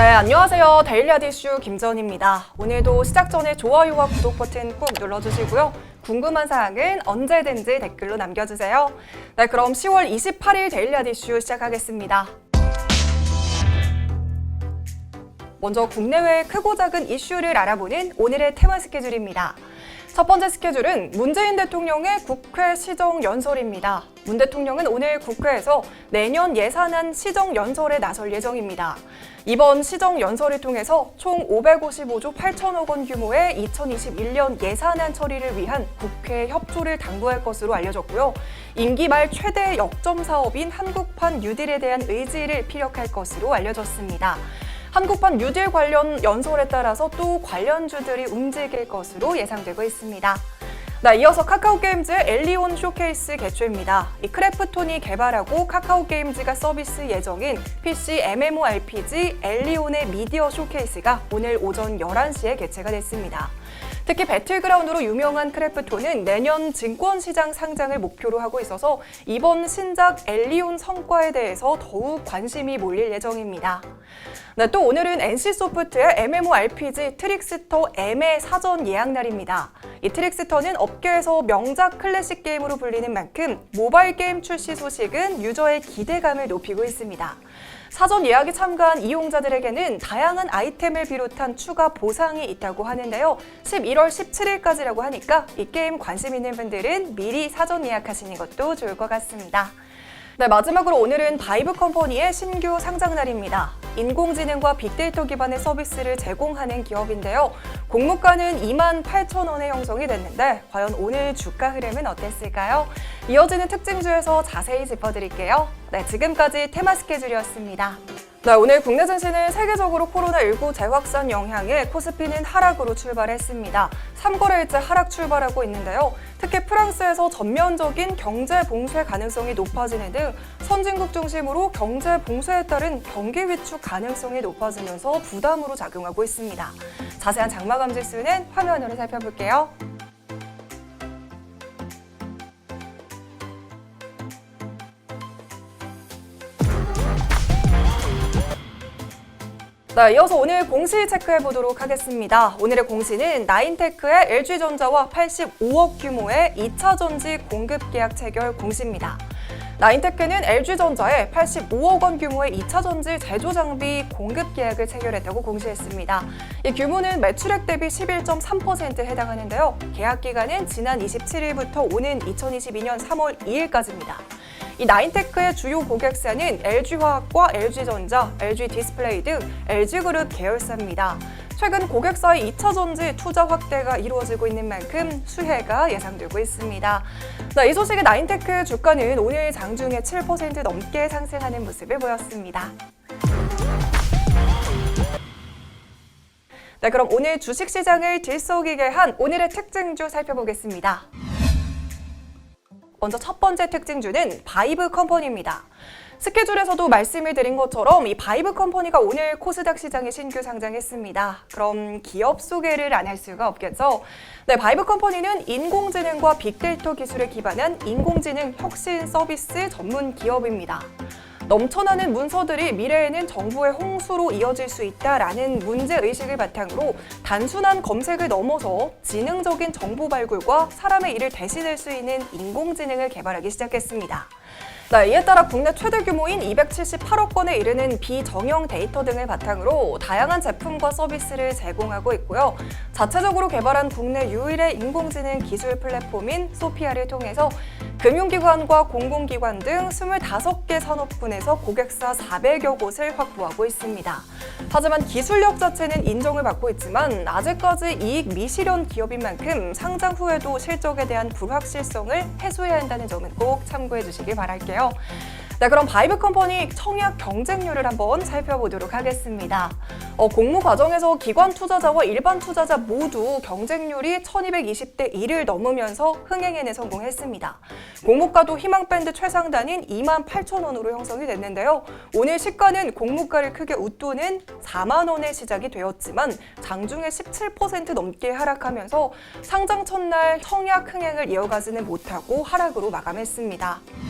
네, 안녕하세요. 데일리 아디슈 김전입니다. 오늘도 시작 전에 좋아요와 구독 버튼 꾹 눌러주시고요. 궁금한 사항은 언제든지 댓글로 남겨주세요. 네, 그럼 10월 28일 데일리 아디슈 시작하겠습니다. 먼저 국내외 크고 작은 이슈를 알아보는 오늘의 테마 스케줄입니다. 첫 번째 스케줄은 문재인 대통령의 국회 시정 연설입니다. 문 대통령은 오늘 국회에서 내년 예산안 시정 연설에 나설 예정입니다. 이번 시정 연설을 통해서 총 555조 8천억 원 규모의 2021년 예산안 처리를 위한 국회 협조를 당부할 것으로 알려졌고요. 임기 말 최대 역점 사업인 한국판 뉴딜에 대한 의지를 피력할 것으로 알려졌습니다. 한국판 뉴딜 관련 연설에 따라서 또 관련주들이 움직일 것으로 예상되고 있습니다. 네, 이어서 카카오 게임즈의 엘리온 쇼케이스 개최입니다. 이 크래프톤이 개발하고 카카오 게임즈가 서비스 예정인 PC MMORPG 엘리온의 미디어 쇼케이스가 오늘 오전 11시에 개최가 됐습니다. 특히 배틀그라운드로 유명한 크래프톤은 내년 증권시장 상장을 목표로 하고 있어서 이번 신작 엘리온 성과에 대해서 더욱 관심이 몰릴 예정입니다. 네, 또 오늘은 NC소프트의 MMORPG 트릭스터 M의 사전 예약 날입니다. 이 트릭스터는 업계에서 명작 클래식 게임으로 불리는 만큼 모바일 게임 출시 소식은 유저의 기대감을 높이고 있습니다. 사전 예약에 참가한 이용자들에게는 다양한 아이템을 비롯한 추가 보상이 있다고 하는데요. 11월 17일까지라고 하니까 이 게임 관심 있는 분들은 미리 사전 예약하시는 것도 좋을 것 같습니다. 네, 마지막으로 오늘은 바이브 컴퍼니의 신규 상장 날입니다. 인공지능과 빅데이터 기반의 서비스를 제공하는 기업인데요. 공모가는 2만 8천 원에 형성이 됐는데 과연 오늘 주가 흐름은 어땠을까요? 이어지는 특징주에서 자세히 짚어드릴게요. 네, 지금까지 테마 스케줄이었습니다. 네, 오늘 국내 증시는 세계적으로 코로나19 재확산 영향에 코스피는 하락으로 출발했습니다. 3거래일째 하락 출발하고 있는데요. 특히 프랑스에서 전면적인 경제 봉쇄 가능성이 높아지는 등 선진국 중심으로 경제 봉쇄에 따른 경기 위축 가능성이 높아지면서 부담으로 작용하고 있습니다. 자세한 장마감 지수는 화면으로 살펴볼게요. 네, 이어서 오늘 공시 체크해 보도록 하겠습니다. 오늘의 공시는 나인테크의 LG전자와 85억 규모의 2차 전지 공급 계약 체결 공시입니다. 나인테크는 LG전자에 85억 원 규모의 2차 전지 제조 장비 공급 계약을 체결했다고 공시했습니다. 이 규모는 매출액 대비 11.3%에 해당하는데요. 계약 기간은 지난 27일부터 오는 2022년 3월 2일까지입니다. 이 나인테크의 주요 고객사는 LG화학과 LG전자, LG디스플레이 등 LG그룹 계열사입니다. 최근 고객사의 2차 전지 투자 확대가 이루어지고 있는 만큼 수혜가 예상되고 있습니다. 네, 이 소식에 나인테크 주가는 오늘 장중에 7% 넘게 상승하는 모습을 보였습니다. 네, 그럼 오늘 주식시장을 들썩이게 한 오늘의 특징주 살펴보겠습니다. 먼저 첫 번째 특징주는 바이브 컴퍼니입니다. 스케줄에서도 말씀을 드린 것처럼 이 바이브 컴퍼니가 오늘 코스닥 시장에 신규 상장했습니다. 그럼 기업 소개를 안 할 수가 없겠죠. 네, 바이브 컴퍼니는 인공지능과 빅데이터 기술에 기반한 인공지능 혁신 서비스 전문 기업입니다. 넘쳐나는 문서들이 미래에는 정부의 홍수로 이어질 수 있다라는 문제 의식을 바탕으로 단순한 검색을 넘어서 지능적인 정보 발굴과 사람의 일을 대신할 수 있는 인공지능을 개발하기 시작했습니다. 네, 이에 따라 국내 최대 규모인 278억 건에 이르는 비정형 데이터 등을 바탕으로 다양한 제품과 서비스를 제공하고 있고요. 자체적으로 개발한 국내 유일의 인공지능 기술 플랫폼인 소피아를 통해서 금융기관과 공공기관 등 25개 산업군에서 고객사 400여 곳을 확보하고 있습니다. 하지만 기술력 자체는 인정을 받고 있지만 아직까지 이익 미실현 기업인 만큼 상장 후에도 실적에 대한 불확실성을 해소해야 한다는 점은 꼭 참고해 주시길 바랄게요. 네, 그럼 바이브 컴퍼니 청약 경쟁률을 한번 살펴보도록 하겠습니다. 어, 공모 과정에서 기관 투자자와 일반 투자자 모두 경쟁률이 1220대 1을 넘으면서 흥행에는 성공했습니다. 공모가도 희망밴드 최상단인 2만 8천 원으로 형성이 됐는데요. 오늘 시가는 공모가를 크게 웃도는 4만 원에 시작이 되었지만 장중에 17% 넘게 하락하면서 상장 첫날 청약 흥행을 이어가지는 못하고 하락으로 마감했습니다.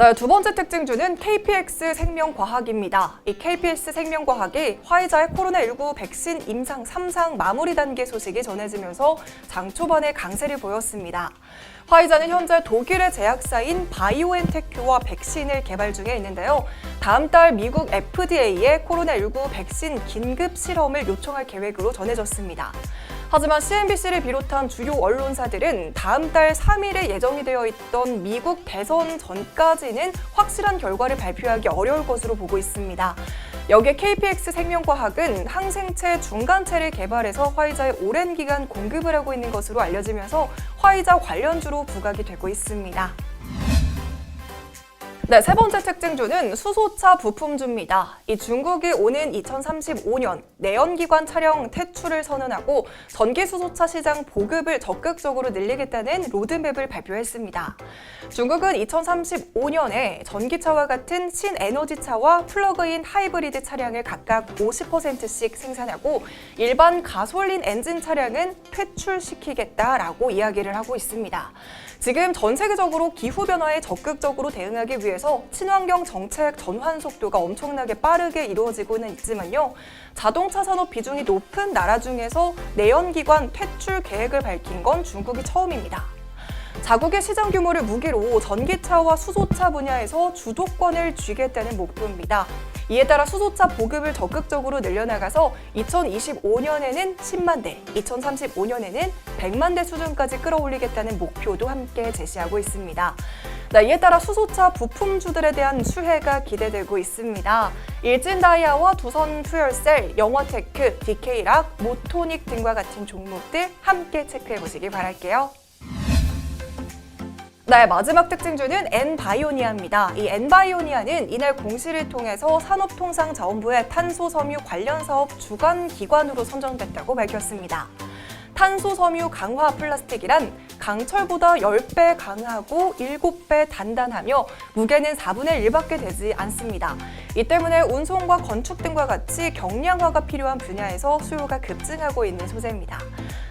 네, 두 번째 특징주는 KPX 생명과학입니다. 이 KPX 생명과학이 화이자의 코로나19 백신 임상 3상 마무리 단계 소식이 전해지면서 장 초반에 강세를 보였습니다. 화이자는 현재 독일의 제약사인 바이오엔테크와 백신을 개발 중에 있는데요. 다음 달 미국 FDA에 코로나19 백신 긴급 실험을 요청할 계획으로 전해졌습니다. 하지만 CNBC를 비롯한 주요 언론사들은 다음 달 3일에 예정이 되어 있던 미국 대선 전까지는 확실한 결과를 발표하기 어려울 것으로 보고 있습니다. 여기에 KPX 생명과학은 항생체 중간체를 개발해서 화이자에 오랜 기간 공급을 하고 있는 것으로 알려지면서 화이자 관련주로 부각이 되고 있습니다. 네, 세 번째 특징주는 수소차 부품주입니다. 이 중국이 오는 2035년 내연기관 차량 퇴출을 선언하고 전기 수소차 시장 보급을 적극적으로 늘리겠다는 로드맵을 발표했습니다. 중국은 2035년에 전기차와 같은 신에너지차와 플러그인 하이브리드 차량을 각각 50%씩 생산하고 일반 가솔린 엔진 차량은 퇴출시키겠다라고 이야기를 하고 있습니다. 지금 전 세계적으로 기후 변화에 적극적으로 대응하기 위해서 친환경 정책 전환 속도가 엄청나게 빠르게 이루어지고는 있지만요. 자동차 산업 비중이 높은 나라 중에서 내연기관 퇴출 계획을 밝힌 건 중국이 처음입니다. 자국의 시장 규모를 무기로 전기차와 수소차 분야에서 주도권을 쥐겠다는 목표입니다. 이에 따라 수소차 보급을 적극적으로 늘려나가서 2025년에는 10만 대, 2035년에는 100만 대 수준까지 끌어올리겠다는 목표도 함께 제시하고 있습니다. 네, 이에 따라 수소차 부품주들에 대한 수혜가 기대되고 있습니다. 일진다이아와 두선 퓨얼셀, 영화테크, DK락, 모토닉 등과 같은 종목들 함께 체크해 보시기 바랄게요. 네, 마지막 특징주는 엔바이오니아입니다. 이 엔바이오니아는 이날 공시를 통해서 산업통상자원부의 탄소섬유 관련 사업 주관 기관으로 선정됐다고 밝혔습니다. 탄소섬유 강화 플라스틱이란 강철보다 10배 강하고 7배 단단하며 무게는 4분의 1밖에 되지 않습니다. 이 때문에 운송과 건축 등과 같이 경량화가 필요한 분야에서 수요가 급증하고 있는 소재입니다.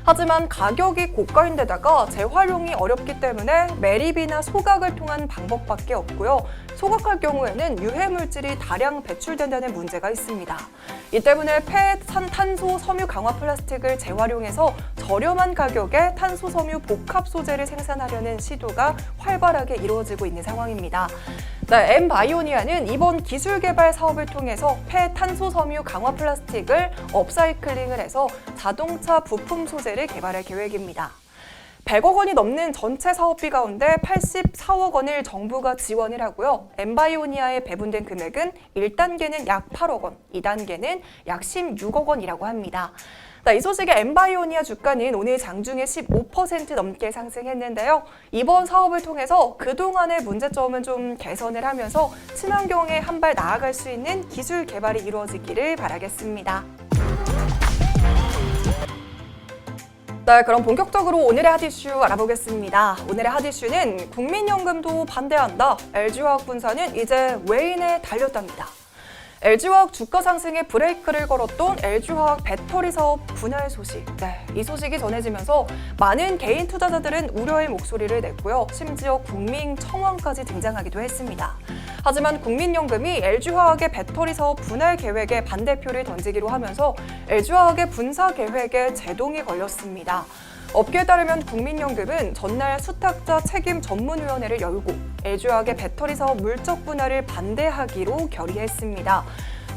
하지만 가격이 고가인데다가 재활용이 어렵기 때문에 매립이나 소각을 통한 방법밖에 없고요. 소각할 경우에는 유해 물질이 다량 배출된다는 문제가 있습니다. 이 때문에 폐탄 탄소 섬유 강화 플라스틱을 재활용해서 저렴한 가격에 탄소 섬유 복합 소재를 생산하려는 시도가 활발하게 이루어지고 있는 상황입니다. 네, 엠바이오니아는 이번 기술 개발 사업을 통해서 폐탄소 섬유 강화 플라스틱을 업사이클링을 해서 자동차 부품 소재를 개발할 계획입니다. 100억 원이 넘는 전체 사업비 가운데 84억 원을 정부가 지원을 하고요. 엠바이오니아에 배분된 금액은 1단계는 약 8억 원, 2단계는 약 16억 원이라고 합니다. 자, 이 소식에 엠바이오니아 주가는 오늘 장중에 15% 넘게 상승했는데요. 이번 사업을 통해서 그동안의 문제점은 좀 개선을 하면서 친환경에 한 발 나아갈 수 있는 기술 개발이 이루어지기를 바라겠습니다. 네, 그럼 본격적으로 오늘의 핫 이슈 알아보겠습니다. 오늘의 핫 이슈는 국민연금도 반대한다. LG화학 분사는 이제 외인에 달렸답니다. LG화학 주가 상승에 브레이크를 걸었던 LG화학 배터리 사업 분할 소식. 네, 이 소식이 전해지면서 많은 개인 투자자들은 우려의 목소리를 냈고요. 심지어 국민 청원까지 등장하기도 했습니다. 하지만 국민연금이 LG화학의 배터리 사업 분할 계획에 반대표를 던지기로 하면서 LG화학의 분사 계획에 제동이 걸렸습니다. 업계에 따르면 국민연금은 전날 수탁자 책임 전문위원회를 열고 LG화학의 배터리 사업 물적 분할을 반대하기로 결의했습니다.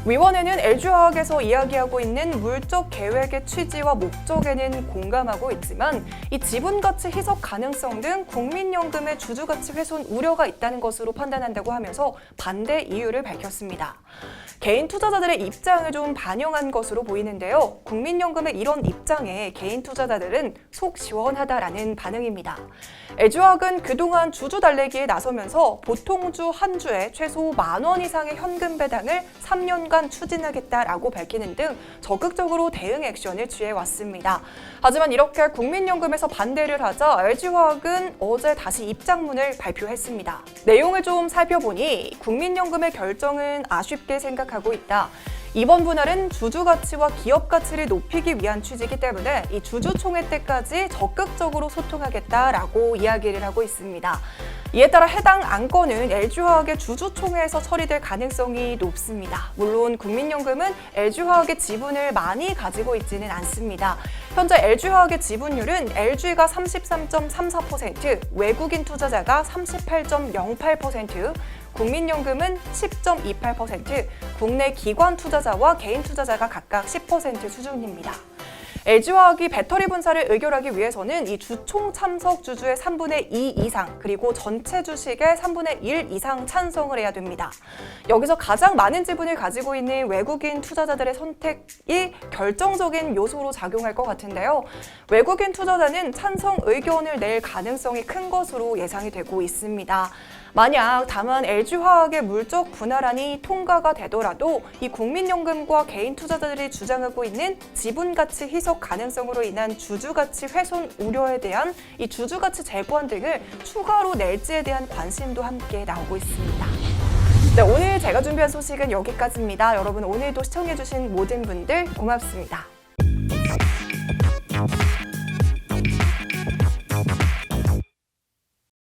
위원회는 LG화학에서 이야기하고 있는 물적 계획의 취지와 목적에는 공감하고 있지만 이 지분 가치 희석 가능성 등 국민연금의 주주 가치 훼손 우려가 있다는 것으로 판단한다고 하면서 반대 이유를 밝혔습니다. 개인 투자자들의 입장을 좀 반영한 것으로 보이는데요. 국민연금의 이런 입장에 개인 투자자들은 속 시원하다라는 반응입니다. LG화학은 그동안 주주 달래기에 나서면서 보통주 한 주에 최소 만 원 이상의 현금 배당을 3년간 추진하겠다라고 밝히는 등 적극적으로 대응 액션을 취해왔습니다. 하지만 이렇게 국민연금에서 반대를 하자 LG화학은 어제 다시 입장문을 발표했습니다. 내용을 좀 살펴보니 국민연금의 결정은 아쉽게 생각 하고 있다. 이번 분할은 주주 가치와 기업 가치를 높이기 위한 취지이기 때문에 이 주주총회 때까지 적극적으로 소통하겠다라고 이야기를 하고 있습니다. 이에 따라 해당 안건은 LG화학의 주주총회에서 처리될 가능성이 높습니다. 물론 국민연금은 LG화학의 지분을 많이 가지고 있지는 않습니다. 현재 LG화학의 지분율은 LG가 33.34%, 외국인 투자자가 38.08%, 국민연금은 10.28%, 국내 기관 투자자와 개인 투자자가 각각 10% 수준입니다. LG화학이 배터리 분사를 의결하기 위해서는 이 주총 참석 주주의 3분의 2 이상 그리고 전체 주식의 3분의 1 이상 찬성을 해야 됩니다. 여기서 가장 많은 지분을 가지고 있는 외국인 투자자들의 선택이 결정적인 요소로 작용할 것 같은데요. 외국인 투자자는 찬성 의견을 낼 가능성이 큰 것으로 예상이 되고 있습니다. 만약 다만 LG화학의 물적 분할안이 통과가 되더라도 이 국민연금과 개인 투자자들이 주장하고 있는 지분 가치 희석 가능성으로 인한 주주 가치 훼손 우려에 대한 이 주주 가치 재고안 등을 추가로 낼지에 대한 관심도 함께 나오고 있습니다. 네, 오늘 제가 준비한 소식은 여기까지입니다. 여러분 오늘도 시청해주신 모든 분들 고맙습니다.